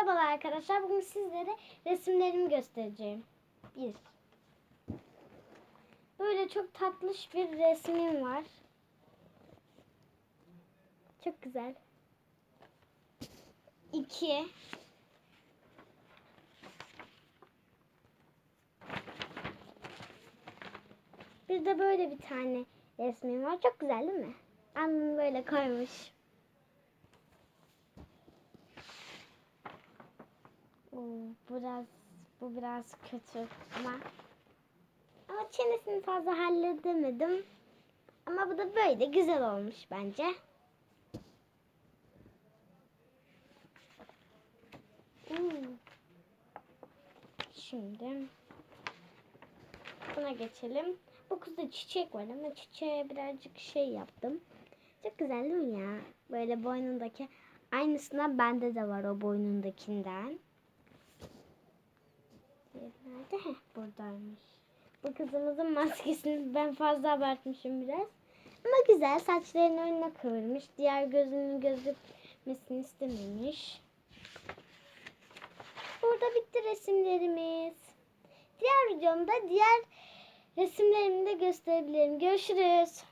Merhabalar arkadaşlar. Bugün sizlere resimlerimi göstereceğim. Bir. Böyle çok tatlış bir resmim var. Çok güzel. İki. Bir de böyle bir tane resmim var. Çok güzel değil mi? Annem böyle koymuş. Oo, biraz bu biraz kötü ama ama çenesini fazla halledemedim. Ama bu da böyle güzel olmuş bence. Hmm. Şimdi buna geçelim. Bu kızda çiçek var ama çiçeğe birazcık şey yaptım. Çok güzel değil mi ya? Böyle boynundaki aynısından bende de var o boynundakinden. Nerede? Heh, buradaymış. Bu kızımızın maskesini ben fazla abartmışım biraz. Ama güzel. Saçlarını önüne kıvırmış. Diğer gözünün gözükmesini istememiş. Burada bitti resimlerimiz. Diğer videomda diğer resimlerimi de gösterebilirim. Görüşürüz.